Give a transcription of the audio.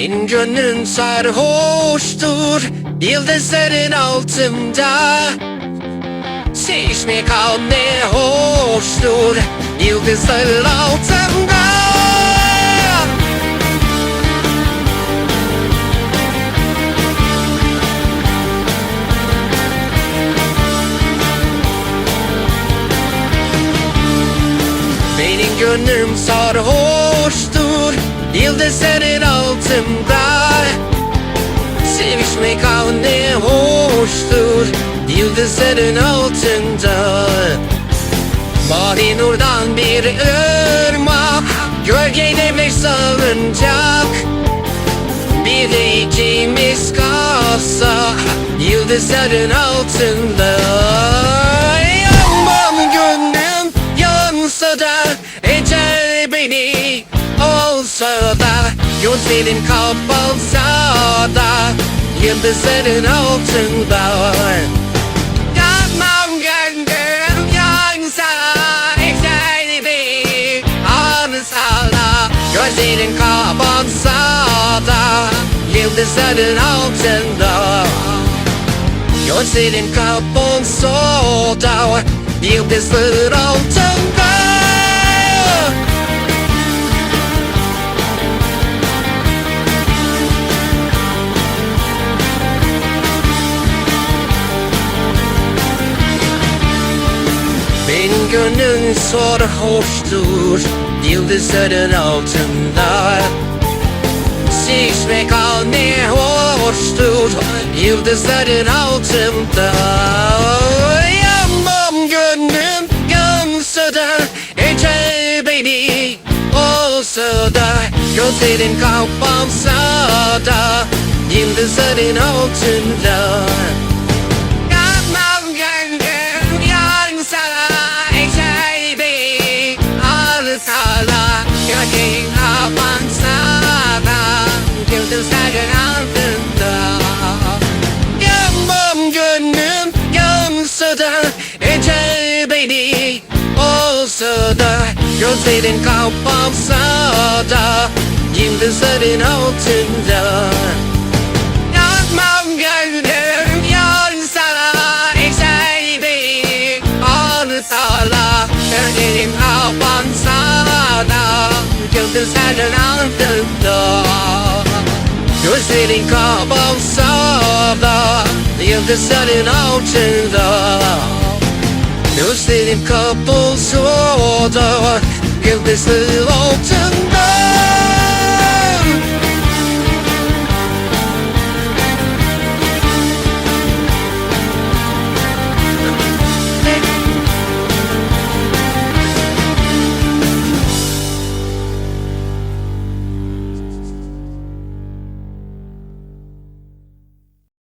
Benim gönlüm sarhoştur Yıldızların altında. Sevişmek al ne hoştur Yıldızların altında. Benim gönlüm sarhoştur Yıldızların altında. Sevişmek ah ne hoştur Yıldızların altında. Mavi nurdan bir ırmak Gölgede bir salıncak Bir de ikimiz kalsa Yıldızların altında Gözlerim kapansa da Yıldızların altında. Yanmam gönlüm yansa olsa da Gözlerim kapansa da Yıldızların altında. Gözlerin kapansa da Yıldızların altında Benim gönlüm sarhoştur Yıldızların altında. Sevişmek al ne hoştur Yıldızların altında. Yanmam gönlüm yansa da Ecel beni olsa da Gözlerin kapansa da Yıldızların altında Yıldızların altında Yanmam gönlüm yansa da Ecel beni olsa da Gözlerin kapansa da Yıldızların altında. Yanmam gönlüm yansa da Ecel beni olsa da Gözlerin kapansa da Yıldızların altında Gözlerin kapansa da Yıldızların altında. Gözlerin kapansa da Yıldızların altında